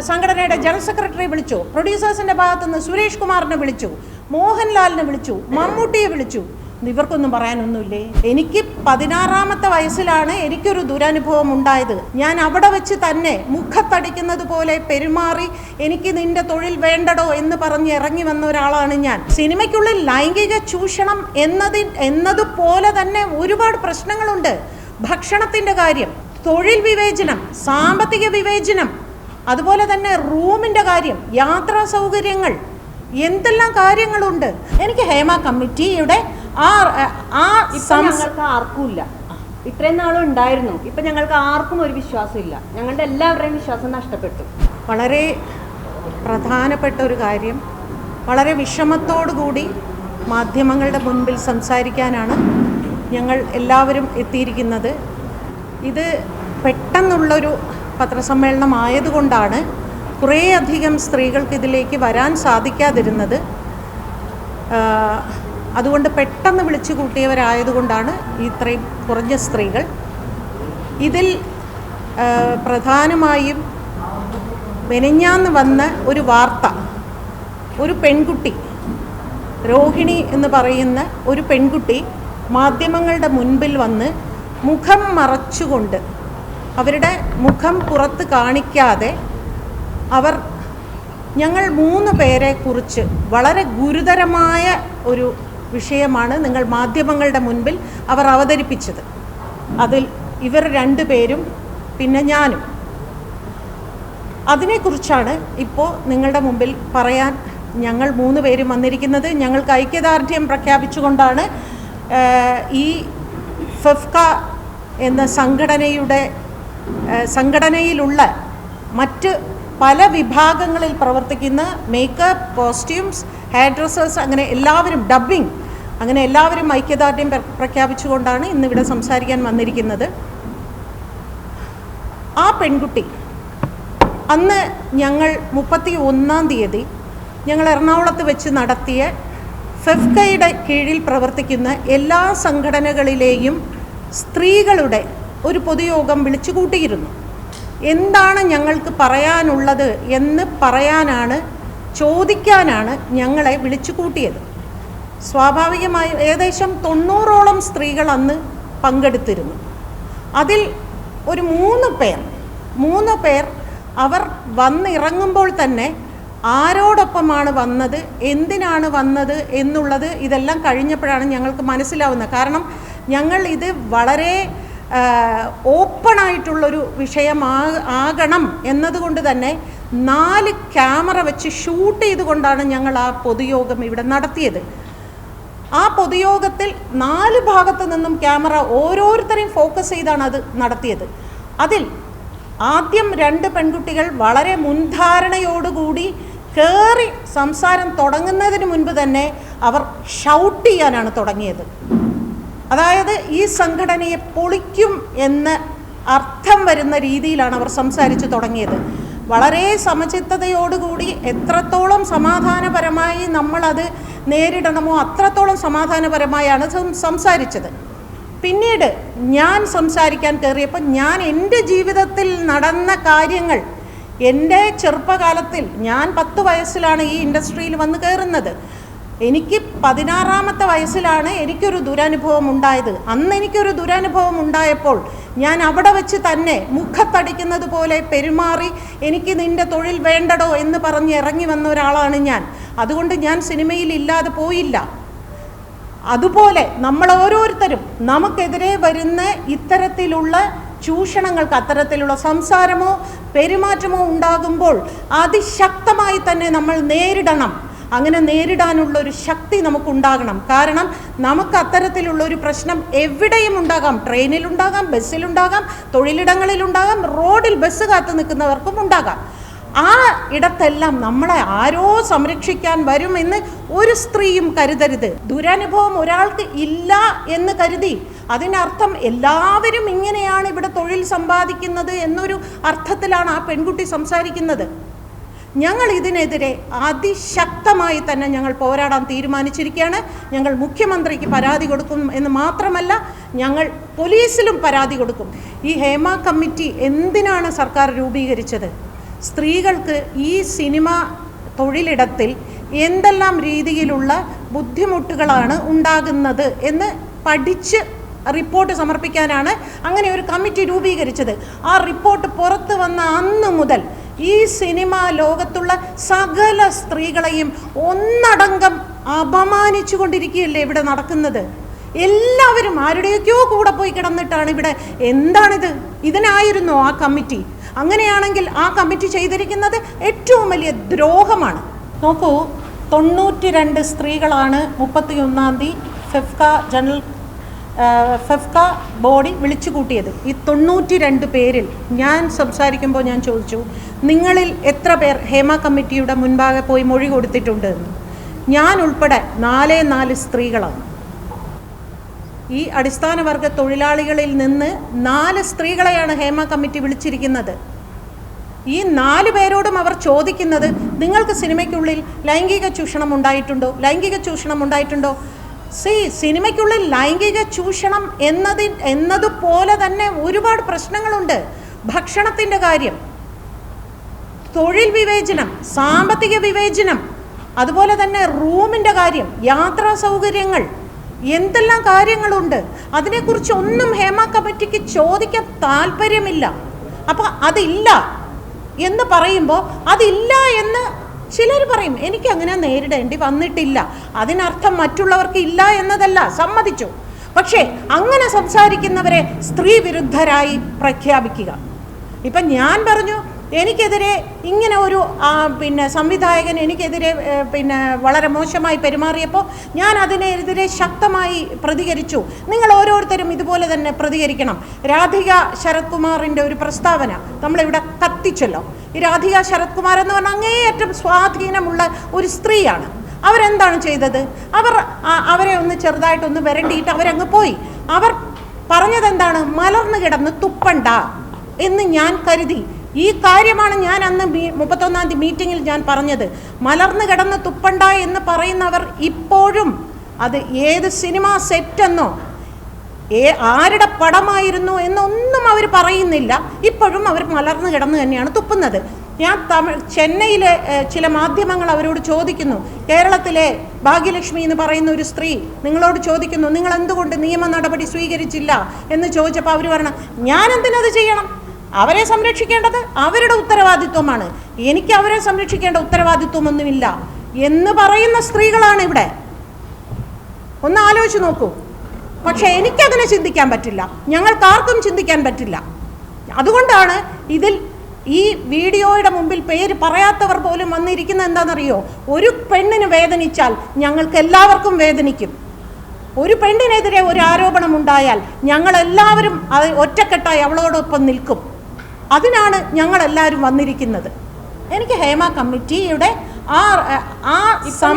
സംഘടനയുടെ general secretary വിളിച്ചു. പ്രൊഡ്യൂസേഴ്സിന്റെ ഭാഗത്തു നിന്ന് സുരേഷ് കുമാറിനെ വിളിച്ചു. മോഹൻലാലിനെ വിളിച്ചു. മമ്മൂട്ടിയെ വിളിച്ചു. ഇവർക്കൊന്നും പറയാനൊന്നുമില്ലേ? എനിക്ക് പതിനാറാമത്തെ വയസ്സിലാണ് എനിക്കൊരു ദുരനുഭവം ഉണ്ടായത്. ഞാൻ അവിടെ വെച്ച് തന്നെ മുഖത്തടിക്കുന്നത് പോലെ പെരുമാറി എനിക്ക് നിന്റെ തൊഴിൽ വേണ്ടടോ എന്ന് പറഞ്ഞ് ഇറങ്ങി വന്ന ഒരാളാണ് ഞാൻ. സിനിമയ്ക്കുള്ളിൽ ലൈംഗിക ചൂഷണം എന്നതി എന്നതുപോലെ തന്നെ ഒരുപാട് പ്രശ്നങ്ങളുണ്ട്. ഭക്ഷണത്തിന്റെ കാര്യം തൊഴിൽ വിവേചനം സാമ്പത്തിക വിവേചനം അതുപോലെ തന്നെ റൂമിന്റെ കാര്യം യാത്രാ സൗകര്യങ്ങൾ എന്തെല്ലാം കാര്യങ്ങളുണ്ട്? എനിക്ക് ഹേമ കമ്മിറ്റിയുടെ ആ ആ ആർക്കുമില്ല ഞങ്ങൾക്ക് ആർക്കും ഇത്രയും നാളും ഉണ്ടായിരുന്നു ഇപ്പം ഞങ്ങൾക്ക് ആർക്കും ഒരു വിശ്വാസം ഇല്ല. ഞങ്ങളുടെ എല്ലാവരുടെയും വിശ്വാസം നഷ്ടപ്പെട്ടു. വളരെ പ്രധാനപ്പെട്ട ഒരു കാര്യം. വളരെ വിഷമത്തോടു കൂടി മാധ്യമങ്ങളുടെ മുൻപിൽ സംസാരിക്കാനാണ് ഞങ്ങൾ എല്ലാവരും എത്തിയിരിക്കുന്നത്. ഇത് പെട്ടെന്നുള്ളൊരു പത്രസമ്മേളനം ആയതുകൊണ്ടാണ് കുറേയധികം സ്ത്രീകൾക്ക് ഇതിലേക്ക് വരാൻ സാധിക്കാതിരുന്നത്. അതുകൊണ്ട് പെട്ടെന്ന് വിളിച്ചു കൂട്ടിയവരായതുകൊണ്ടാണ് ഇത്രയും കുറഞ്ഞ സ്ത്രീകൾ. ഇതിൽ പ്രധാനമായും മെനഞ്ഞാന്ന് വന്ന ഒരു വാർത്ത ഒരു പെൺകുട്ടി രോഹിണി എന്ന് പറയുന്ന ഒരു പെൺകുട്ടി മാധ്യമങ്ങളുടെ മുൻപിൽ വന്ന് മുഖം മറച്ചുകൊണ്ട് അവരുടെ മുഖം പുറത്ത് കാണിക്കാതെ അവർ ഞങ്ങൾ മൂന്ന് പേരെ കുറിച്ച് വളരെ ഗുരുതരമായ ഒരു വിഷയമാണ് നിങ്ങൾ മാധ്യമങ്ങളുടെ മുൻപിൽ അവർ അവതരിപ്പിച്ചത്. അതിൽ ഇവർ രണ്ടു പേരും പിന്നെ ഞാനും. അതിനെക്കുറിച്ചാണ് ഇപ്പോൾ നിങ്ങളുടെ മുമ്പിൽ പറയാൻ ഞങ്ങൾ മൂന്ന് പേരും വന്നിരിക്കുന്നത്. ഞങ്ങൾക്ക് ഐക്യദാർഢ്യം പ്രഖ്യാപിച്ചുകൊണ്ടാണ് ഈ ഫെഫ്ക എന്ന സംഘടനയുടെ സംഘടനയിലുള്ള മറ്റ് പല വിഭാഗങ്ങളിൽ പ്രവർത്തിക്കുന്ന മേക്കപ്പ് കോസ്റ്റ്യൂംസ് ഹെയർ ഡ്രസ്സേഴ്സ് അങ്ങനെ എല്ലാവരും ഡബ്ബിംഗ് അങ്ങനെ എല്ലാവരും ഐക്യദാർഢ്യം പ്ര- പ്രഖ്യാപിച്ചുകൊണ്ടാണ് ഇന്നിവിടെ സംസാരിക്കാൻ വന്നിരിക്കുന്നത്. ആ പെൺകുട്ടി അന്ന് ഞങ്ങൾ മുപ്പത്തി ഒന്നാം തീയതി ഞങ്ങൾ എറണാകുളത്ത് വെച്ച് നടത്തിയ ഫെഫ്കയുടെ കീഴിൽ പ്രവർത്തിക്കുന്ന എല്ലാ സംഘടനകളിലെയും സ്ത്രീകളുടെ ഒരു പൊതുയോഗം വിളിച്ചു കൂട്ടിയിരുന്നു എന്താണ് ഞങ്ങൾക്ക് പറയാനുള്ളത് എന്ന് പറയാനാണ് ചോദിക്കാനാണ് ഞങ്ങളെ വിളിച്ചുകൂട്ടിയത്. സ്വാഭാവികമായും ഏകദേശം തൊണ്ണൂറോളം സ്ത്രീകൾ അന്ന് പങ്കെടുത്തിരുന്നു. അതിൽ ഒരു മൂന്ന് പേർ മൂന്ന് പേർ അവർ വന്നിറങ്ങുമ്പോൾ തന്നെ ആരോടൊപ്പമാണ് വന്നത് എന്തിനാണ് വന്നത് എന്നുള്ളത് ഇതെല്ലാം കഴിഞ്ഞപ്പോഴാണ് ഞങ്ങൾക്ക് മനസ്സിലാവുന്നത്. കാരണം ഞങ്ങൾ ഇത് വളരെ ഓപ്പണായിട്ടുള്ളൊരു വിഷയമാ ആകണം എന്നതുകൊണ്ട് തന്നെ നാല് ക്യാമറ വെച്ച് ഷൂട്ട് ചെയ്തുകൊണ്ടാണ് ഞങ്ങൾ ആ പൊതുയോഗം ഇവിടെ നടത്തിയത്. ആ പൊതുയോഗത്തിൽ നാല് ഭാഗത്തു നിന്നും ക്യാമറ ഓരോരുത്തരെയും ഫോക്കസ് ചെയ്താണ് അത് നടത്തിയത്. അതിൽ ആദ്യം രണ്ട് പെൺകുട്ടികൾ വളരെ മുൻധാരണയോടുകൂടി കയറി സംസാരം തുടങ്ങുന്നതിന് മുൻപ് തന്നെ അവർ ഷൗട്ട് ചെയ്യാനാണ് തുടങ്ങിയത്. അതായത് ഈ സംഘടനയെ പൊളിക്കും എന്ന് അർത്ഥം വരുന്ന രീതിയിലാണ് അവർ സംസാരിച്ചു തുടങ്ങിയത്. വളരെ സമചിത്തതയോടുകൂടി എത്രത്തോളം സമാധാനപരമായി നമ്മളത് നേരിടണമോ അത്രത്തോളം സമാധാനപരമായാണ് സംസാരിച്ചത്. പിന്നീട് ഞാൻ സംസാരിക്കാൻ കയറിയപ്പോൾ ഞാൻ എന്റെ ജീവിതത്തിൽ നടന്ന കാര്യങ്ങൾ എന്റെ ചെറുപ്പകാലത്തിൽ ഞാൻ പത്ത് വയസ്സിലാണ് ഈ ഇൻഡസ്ട്രിയിൽ വന്ന് കയറുന്നത്. എനിക്ക് പതിനാറാമത്തെ വയസ്സിലാണ് എനിക്കൊരു ദുരനുഭവം ഉണ്ടായത്. അന്ന് എനിക്കൊരു ദുരനുഭവം ഉണ്ടായപ്പോൾ ഞാൻ അവിടെ വെച്ച് തന്നെ മുഖത്തടിക്കുന്നത് പോലെ പെരുമാറി എനിക്ക് നിന്റെ തൊഴിൽ വേണ്ടടോ എന്ന് പറഞ്ഞ് ഇറങ്ങി വന്ന ഒരാളാണ് ഞാൻ. അതുകൊണ്ട് ഞാൻ സിനിമയിൽ ഇല്ലാതെ പോയില്ല. അതുപോലെ നമ്മൾ ഓരോരുത്തരും നമുക്കെതിരെ വരുന്ന ഇത്തരത്തിലുള്ള ചൂഷണങ്ങൾക്ക് അത്തരത്തിലുള്ള സംസാരമോ പെരുമാറ്റമോ ഉണ്ടാകുമ്പോൾ അതിശക്തമായി തന്നെ നമ്മൾ നേരിടണം. അങ്ങനെ നേരിടാനുള്ള ഒരു ശക്തി നമുക്കുണ്ടാകണം. കാരണം നമുക്ക് അത്തരത്തിലുള്ള ഒരു പ്രശ്നം എവിടെയും ഉണ്ടാകാം. ട്രെയിനിലുണ്ടാകാം ബസ്സിലുണ്ടാകാം തൊഴിലിടങ്ങളിലുണ്ടാകാം റോഡിൽ ബസ് കാത്തു നിൽക്കുന്നവർക്കും ഉണ്ടാകാം. ആ ഇടത്തെല്ലാം നമ്മളെ ആരോ സംരക്ഷിക്കാൻ വരുമെന്ന് ഒരു സ്ത്രീയും കരുതരുത്. ദുരനുഭവം ഒരാൾക്ക് ഇല്ല എന്ന് കരുതി. അതിനർത്ഥം എല്ലാവരും ഇങ്ങനെയാണ് ഇവിടെ തൊഴിൽ സമ്പാദിക്കുന്നത് എന്നൊരു അർത്ഥത്തിലാണ് ആ പെൺകുട്ടി സംസാരിക്കുന്നത്. ഞങ്ങൾ ഇതിനെതിരെ അതിശക്തമായി തന്നെ ഞങ്ങൾ പോരാടാൻ തീരുമാനിച്ചിരിക്കുകയാണ്. ഞങ്ങൾ മുഖ്യമന്ത്രിക്ക് പരാതി കൊടുക്കും എന്ന് മാത്രമല്ല ഞങ്ങൾ പോലീസിലും പരാതി കൊടുക്കും. ഈ ഹേമ കമ്മിറ്റി എന്തിനാണ് സർക്കാർ രൂപീകരിച്ചത്? സ്ത്രീകൾക്ക് ഈ സിനിമ തൊഴിലിടത്തിൽ എന്തെല്ലാം രീതിയിലുള്ള ബുദ്ധിമുട്ടുകളാണ് ഉണ്ടാകുന്നത് എന്ന് പഠിച്ച് റിപ്പോർട്ട് സമർപ്പിക്കാനാണ് അങ്ങനെ ഒരു കമ്മിറ്റി രൂപീകരിച്ചത്. ആ റിപ്പോർട്ട് പുറത്തു വന്ന അന്ന് മുതൽ ഈ സിനിമ ലോകത്തുള്ള സകല സ്ത്രീകളെയും ഒന്നടങ്കം അപമാനിച്ചു കൊണ്ടിരിക്കുകയല്ലേ ഇവിടെ നടക്കുന്നത്? എല്ലാവരും ആരുടെയൊക്കെയോ കൂടെ പോയി കിടന്നിട്ടാണ് ഇവിടെ. എന്താണിത്? ഇതിനായിരുന്നു ആ കമ്മിറ്റി. അങ്ങനെയാണെങ്കിൽ ആ കമ്മിറ്റി ചെയ്തിരിക്കുന്നത് ഏറ്റവും വലിയ ദ്രോഹമാണ്. നോക്കൂ തൊണ്ണൂറ്റി രണ്ട് സ്ത്രീകളാണ് മുപ്പത്തി ഒന്നാം തീയതി ഫെഫ്ക ജനറൽ ഫെഫ്ക ബോഡി വിളിച്ചു കൂട്ടിയത്. ഈ തൊണ്ണൂറ്റി രണ്ട് പേരിൽ ഞാൻ സംസാരിക്കുമ്പോൾ ഞാൻ ചോദിച്ചു നിങ്ങളിൽ എത്ര പേർ ഹേമ കമ്മിറ്റിയുടെ മുൻപാകെ പോയി മൊഴി കൊടുത്തിട്ടുണ്ട് എന്ന്? ഞാൻ ഉൾപ്പെടെ നാലേ നാല് സ്ത്രീകളാണ്. ഈ അടിസ്ഥാന വർഗ തൊഴിലാളികളിൽ നിന്ന് നാല് സ്ത്രീകളെയാണ് ഹേമ കമ്മിറ്റി വിളിച്ചിരിക്കുന്നത്. ഈ നാല് പേരോടും അവർ ചോദിക്കുന്നത് നിങ്ങൾക്ക് സിനിമയ്ക്കുള്ളിൽ ലൈംഗിക ചൂഷണം ഉണ്ടായിട്ടുണ്ടോ? ലൈംഗിക ചൂഷണം ഉണ്ടായിട്ടുണ്ടോ? സി സിനിമയ്ക്കുള്ളിൽ ലൈംഗിക ചൂഷണം എന്നതി എന്നതുപോലെ തന്നെ ഒരുപാട് പ്രശ്നങ്ങളുണ്ട്. ഭക്ഷണത്തിന്റെ കാര്യം തൊഴിൽ വിവേചനം സാമ്പത്തിക വിവേചനം അതുപോലെ തന്നെ റൂമിന്റെ കാര്യം യാത്രാ സൗകര്യങ്ങൾ എന്തെല്ലാം കാര്യങ്ങളുണ്ട്. അതിനെക്കുറിച്ച് ഒന്നും ഹേമ കമ്മിറ്റിക്ക് ചോദിക്കാൻ താല്പര്യമില്ല. അപ്പോൾ അതില്ല എന്ന് പറയുമ്പോൾ അതില്ല എന്ന് ചിലർ പറയും എനിക്ക് അങ്ങനെ നേരിടേണ്ടി വന്നിട്ടില്ല. അതിനർത്ഥം മറ്റുള്ളവർക്ക് ഇല്ല എന്നതല്ല. സമ്മതിച്ചു. പക്ഷേ അങ്ങനെ സംസാരിക്കുന്നവരെ സ്ത്രീ വിരുദ്ധരായി പ്രഖ്യാപിക്കുക. ഇപ്പം ഞാൻ പറഞ്ഞു എനിക്കെതിരെ ഇങ്ങനെ ഒരു പിന്നെ സംവിധായകൻ എനിക്കെതിരെ പിന്നെ വളരെ മോശമായി പെരുമാറിയപ്പോൾ ഞാൻ അതിനെതിരെ ശക്തമായി പ്രതികരിച്ചു. നിങ്ങൾ ഓരോരുത്തരും ഇതുപോലെ തന്നെ പ്രതികരിക്കണം. രാധിക ശരത്കുമാറിന്റെ ഒരു പ്രസ്താവന നമ്മളിവിടെ കത്തിച്ചല്ലോ. ഈ രാധിക ശരത് കുമാർ എന്ന് പറഞ്ഞാൽ അങ്ങേയറ്റം സ്വാധീനമുള്ള ഒരു സ്ത്രീയാണ്. അവരെന്താണ് ചെയ്തത്? അവർ അവരെ ഒന്ന് ചെറുതായിട്ടൊന്ന് വരണ്ടിയിട്ട് അവരങ്ങ് പോയി. അവർ പറഞ്ഞത് എന്താണ് മലർന്നു കിടന്ന് തുപ്പണ്ട എന്ന് ഞാൻ കരുതി. ഈ കാര്യമാണ് ഞാൻ അന്ന് മുപ്പത്തൊന്നാം തീയതി മീറ്റിങ്ങിൽ ഞാൻ പറഞ്ഞത്. മലർന്നു കിടന്ന് തുപ്പണ്ട എന്ന് പറയുന്നവർ ഇപ്പോഴും അത് ഏത് സിനിമ സെറ്റെന്നോ ഏ ആരുടെ പടമായിരുന്നു എന്നൊന്നും അവർ പറയുന്നില്ല. ഇപ്പോഴും അവർ മലർന്നു കിടന്ന് തന്നെയാണ് തുപ്പുന്നത്. ഞാൻ തമിഴ് ചെന്നൈയിലെ ചില മാധ്യമങ്ങൾ അവരോട് ചോദിക്കുന്നു. കേരളത്തിലെ ഭാഗ്യലക്ഷ്മി എന്ന് പറയുന്ന ഒരു സ്ത്രീ നിങ്ങളോട് ചോദിക്കുന്നു നിങ്ങൾ എന്തുകൊണ്ട് നിയമ നടപടി സ്വീകരിച്ചില്ല? എന്ന് ചോദിച്ചപ്പോൾ അവർ പറഞ്ഞു ഞാൻ എന്തിനത് ചെയ്യണം? അവരെ സംരക്ഷിക്കേണ്ടത് അവരുടെ ഉത്തരവാദിത്വമാണ്. എനിക്ക് അവരെ സംരക്ഷിക്കേണ്ട ഉത്തരവാദിത്വമൊന്നുമില്ല. എന്ന് പറയുന്ന സ്ത്രീകളാണ് ഇവിടെ. ഒന്ന് ആലോചിച്ച് നോക്കൂ. പക്ഷേ എനിക്കങ്ങനെ ചിന്തിക്കാൻ പറ്റില്ല. ഞങ്ങൾക്കാർക്കും ചിന്തിക്കാൻ പറ്റില്ല. അതുകൊണ്ടാണ് ഇതിൽ ഈ വീഡിയോയുടെ മുമ്പിൽ പേര് പറയാത്തവർ പോലും വന്നിരിക്കുന്നത് എന്താണെന്നറിയോ? ഒരു പെണ്ണിന് വേദനിച്ചാൽ ഞങ്ങൾക്ക് എല്ലാവർക്കും വേദനിക്കും. ഒരു പെണ്ണിനെതിരെ ഒരു ആരോപണം ഉണ്ടായാൽ ഞങ്ങളെല്ലാവരും അത് ഒറ്റക്കെട്ടായി അവളോടൊപ്പം നിൽക്കും. അതിനാണ് ഞങ്ങളെല്ലാവരും വന്നിരിക്കുന്നത്. എനിക്ക് ഹേമ കമ്മിറ്റിയുടെ ആ ആ ഇപ്പൊ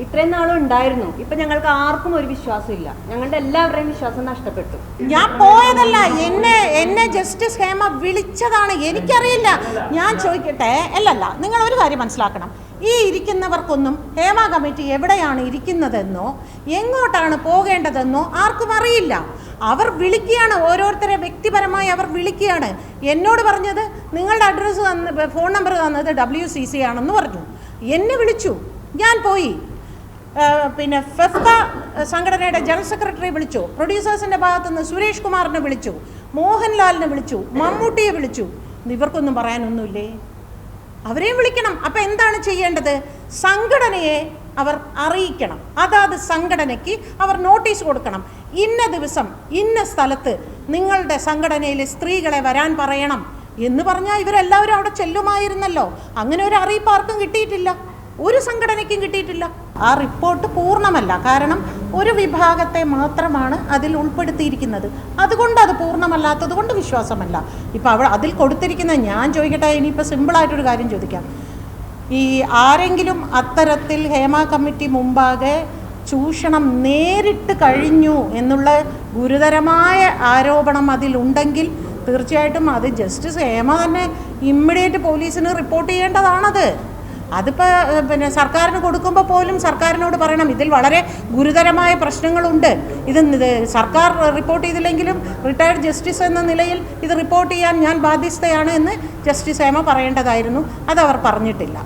ഇത്രയും നാളും ഉണ്ടായിരുന്നു ഇപ്പൊ ഞങ്ങൾക്ക് ആർക്കും ഒരു വിശ്വാസം ഇല്ല. ഞങ്ങളുടെ എല്ലാവരുടെയും വിശ്വാസം നഷ്ടപ്പെട്ടു. ഞാൻ പോയതല്ല എന്നെ എന്നെ ജസ്റ്റിസ് ഹേമ വിളിച്ചതാണ്. എനിക്കറിയില്ല. ഞാൻ ചോദിക്കട്ടെ? അല്ലല്ല നിങ്ങൾ ഒരു കാര്യം മനസ്സിലാക്കണം. ഈ ഇരിക്കുന്നവർക്കൊന്നും ഹേമ കമ്മിറ്റി എവിടെയാണ് ഇരിക്കുന്നതെന്നോ എങ്ങോട്ടാണ് പോകേണ്ടതെന്നോ ആർക്കും അറിയില്ല. അവർ വിളിക്കുകയാണ് ഓരോരുത്തരെ വ്യക്തിപരമായി അവർ വിളിക്കുകയാണ്. എന്നോട് പറഞ്ഞത് നിങ്ങളുടെ അഡ്രസ്സ് തന്ന ഫോൺ നമ്പർ തന്നത് ഡബ്ല്യു സി സി ആണെന്ന് പറഞ്ഞു. എന്നെ വിളിച്ചു. ഞാൻ പോയി. പിന്നെ ഫെഫ്ക സംഘടനയുടെ ജനറൽ സെക്രട്ടറി വിളിച്ചു. പ്രൊഡ്യൂസേഴ്സിന്റെ ഭാഗത്തുനിന്ന് സുരേഷ് കുമാറിനെ വിളിച്ചു. മോഹൻലാലിനെ വിളിച്ചു. മമ്മൂട്ടിയെ വിളിച്ചു. ഇവർക്കൊന്നും പറയാനൊന്നുമില്ലേ? അവരെയും വിളിക്കണം. അപ്പം എന്താണ് ചെയ്യേണ്ടത്? സംഘടനയെ അവർ അറിയിക്കണം. അതാത് സംഘടനയ്ക്ക് അവർ നോട്ടീസ് കൊടുക്കണം. ഇന്ന ദിവസം ഇന്ന സ്ഥലത്ത് നിങ്ങളുടെ സംഘടനയിലെ സ്ത്രീകളെ വരാൻ പറയണം എന്ന് പറഞ്ഞാൽ ഇവരെല്ലാവരും അവിടെ ചെല്ലുമായിരുന്നല്ലോ. അങ്ങനെ ഒരു അറിയിപ്പ് ആർക്കും കിട്ടിയിട്ടില്ല. ഒരു സംഘടനയ്ക്കും കിട്ടിയിട്ടില്ല. ആ റിപ്പോർട്ട് പൂർണമല്ല. കാരണം ഒരു വിഭാഗത്തെ മാത്രമാണ് അതിൽ ഉൾപ്പെടുത്തിയിരിക്കുന്നത്. അതുകൊണ്ട് അത് പൂർണമല്ലാത്തത് കൊണ്ട് വിശ്വാസമല്ല. ഇപ്പം അവ അതിൽ കൊടുത്തിരിക്കുന്ന ഞാൻ ചോദിക്കട്ടെ ഇനിയിപ്പോൾ സിമ്പിളായിട്ടൊരു കാര്യം ചോദിക്കാം. ഈ ആരെങ്കിലും അത്തരത്തിൽ ഹേമ കമ്മിറ്റി മുമ്പാകെ ചൂഷണം നേരിട്ട് കഴിഞ്ഞു എന്നുള്ള ഗുരുതരമായ ആരോപണം അതിലുണ്ടെങ്കിൽ തീർച്ചയായിട്ടും അത് ജസ്റ്റിസ് ഹേമ തന്നെ ഇമ്മീഡിയറ്റ് പോലീസിന് റിപ്പോർട്ട് ചെയ്യേണ്ടതാണത്. അതിപ്പോൾ പിന്നെ സർക്കാരിന് കൊടുക്കുമ്പോൾ പോലും സർക്കാരിനോട് പറയണം. ഇതിൽ വളരെ ഗുരുതരമായ പ്രശ്നങ്ങളുണ്ട്. ഇത് സർക്കാർ റിപ്പോർട്ട് ചെയ്തില്ലെങ്കിലും റിട്ടയർഡ് ജസ്റ്റിസ് എന്ന നിലയിൽ ഇത് റിപ്പോർട്ട് ചെയ്യാൻ ഞാൻ ബാധ്യസ്ഥയാണ് എന്ന് ജസ്റ്റിസ് ഹേമ പറയേണ്ടതായിരുന്നു. അതവർ പറഞ്ഞിട്ടില്ല.